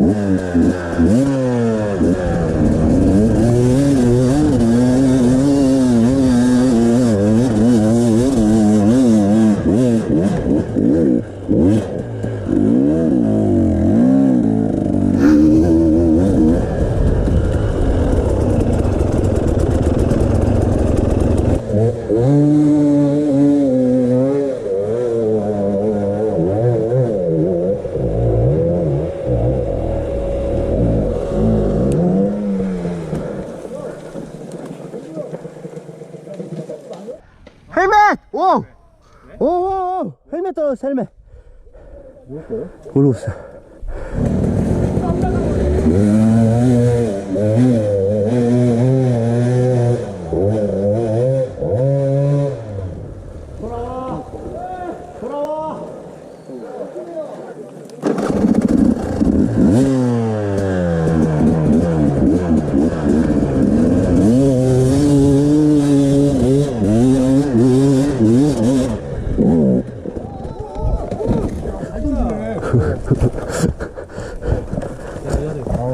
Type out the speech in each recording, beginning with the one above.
Mm-hmm. 헬멧! 오! 오, 오, 오! 헬멧 떨어졌어, 헬멧. 모르겠어.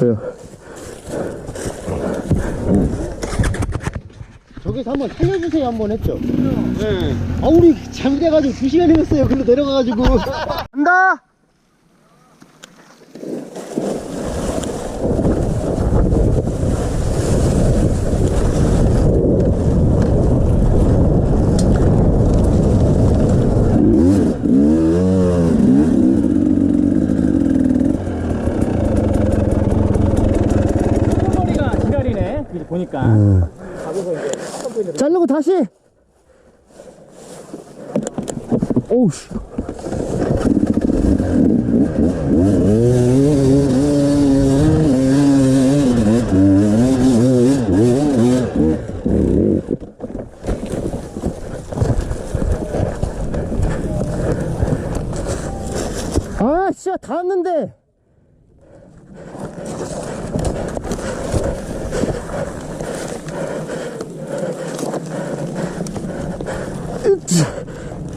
왜요? 저기서 한번 살려주세요 한번 했죠? 네. 아 우리 잘못해가지고 2시간 해렸어요 글로 내려가가지고 간다! 보니까. 자르고 다시 오우 씨 아, 진짜 다 왔는데.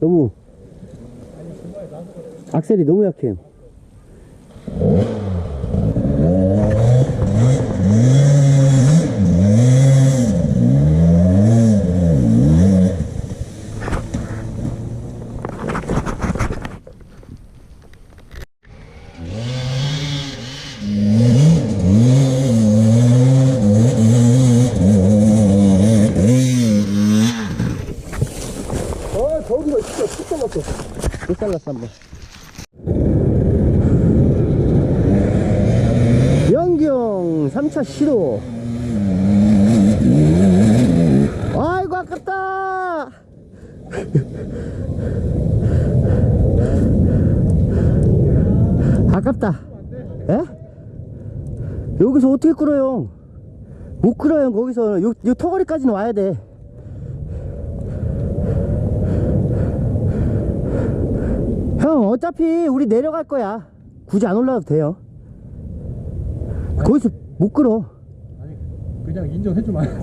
너무. 악셀이 너무 약해요. 못 잘랐어, 한 번. 영경 3차 시도. 아이고, 아깝다! 아깝다. 예? 여기서 어떻게 끌어요? 못 끌어요 거기서 요, 요 터거리까지는 와야 돼 형 어차피 우리 내려갈 거야 굳이 안 올라도 돼요 거기서 못 끌어 아니 그냥 인정해주면.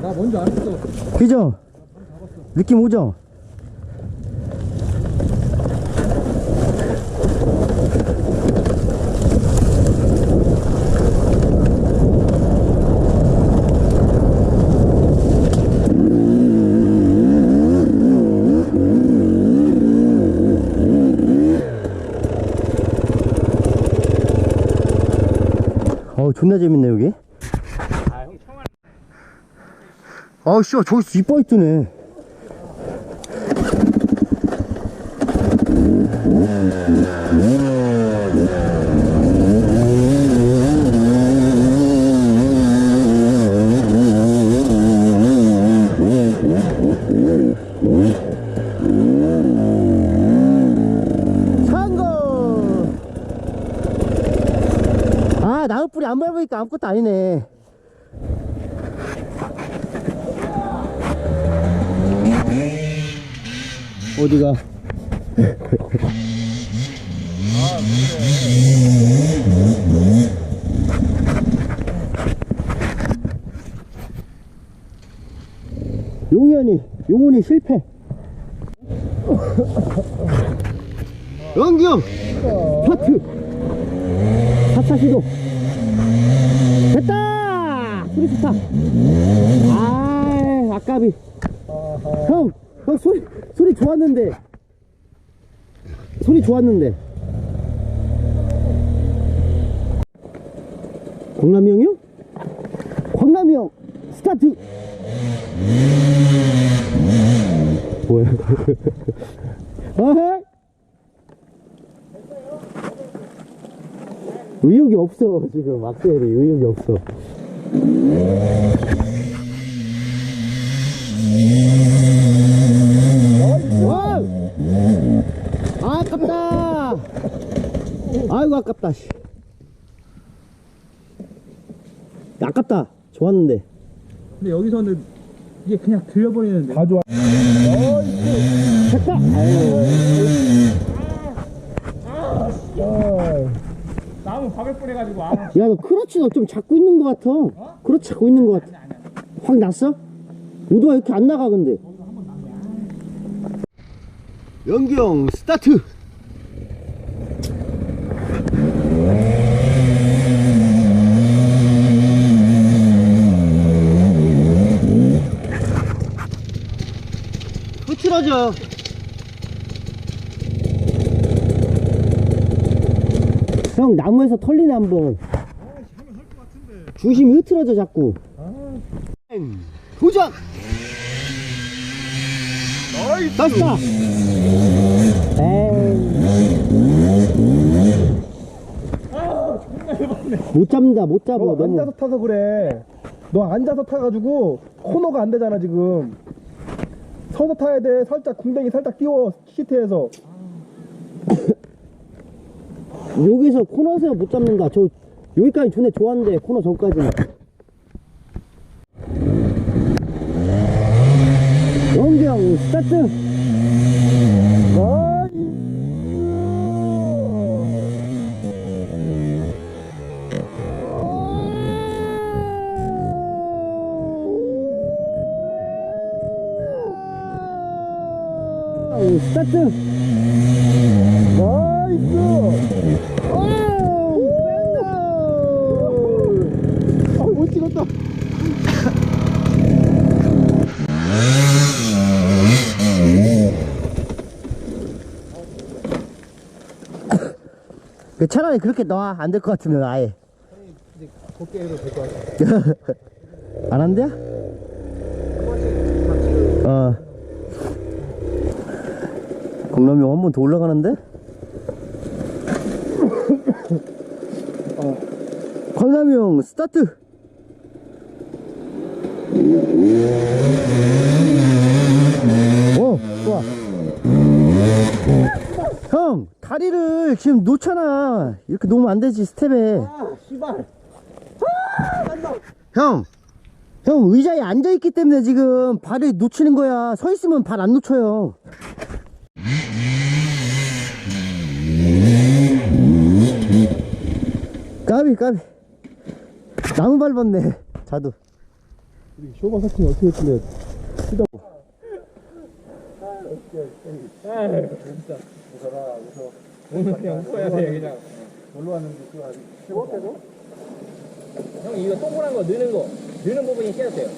나 뭔지 알았어. 그죠? 느낌 오죠? 존나 재밌네 여기. 아우 씨발 저기 이뻐 있더네 상거 아 안 밟으니까 아무것도 아니네 어디가? 용현이, 용훈이 실패. 연경! 파트! 4차 시도. 됐다! 소리 좋다. 아, 아까비. 형, 형 소리 소리 좋았는데 소리 좋았는데 광남이 형이요? 광남이 형 스타트 뭐야 아하 의욕이 없어 지금 악셀이 의욕이 없어 와! 아, 아깝다. 아이고 아깝다. 씨. 아깝다. 좋았는데. 근데 여기서는 이게 그냥 들려버리는데. 다 좋아. 됐다. 나무 박을 뿌려가지고 아. 야, 너 크러치 너 좀 잡고 있는 것 같아. 크러치 잡고 있는 것 같아. 확 났어? 오도가 이렇게 안 나가 근데. 연경 스타트. 흐트러져. 형 나무에서 털리네 한번. 중심이 흐트러져 자꾸. 도전. 나이스. 못 잡는다, 못 잡아. 너 너무. 앉아서 타서 그래. 너 앉아서 타가지고 코너가 안 되잖아 지금. 서서 타야 돼. 살짝 궁뎅이 살짝 띄워 시트에서. 여기서 코너에서 못 잡는다. 저 여기까지 존에 좋았는데 코너 전까지는. 연경 스타트. 오, 스타트. 나이스. 아, 못 찍었다. 그 차라리 그렇게 놔. 안 될 것 같으면 아예. 곱게 해도 될 것 같아. 안 한대? 어. 공남이 형한번 더 올라가는데? 어. 광남이 형 스타트! 어, 좋아. 형 다리를 지금 놓잖아. 이렇게 놓으면 안 되지 스텝에. 아 형! 형 의자에 앉아있기 때문에 지금 발을 놓치는 거야. 서 있으면 발 안 놓쳐요. 까비 까비. 나무 밟았네 자두 쇼바 사킹 어떻게 했길래 쓰다고? 오늘 그냥 웃어야 돼 그냥 놀러 왔는데 그 아직 형 이거 동그란 거 넣는 거 넣는 부분이 깨졌대요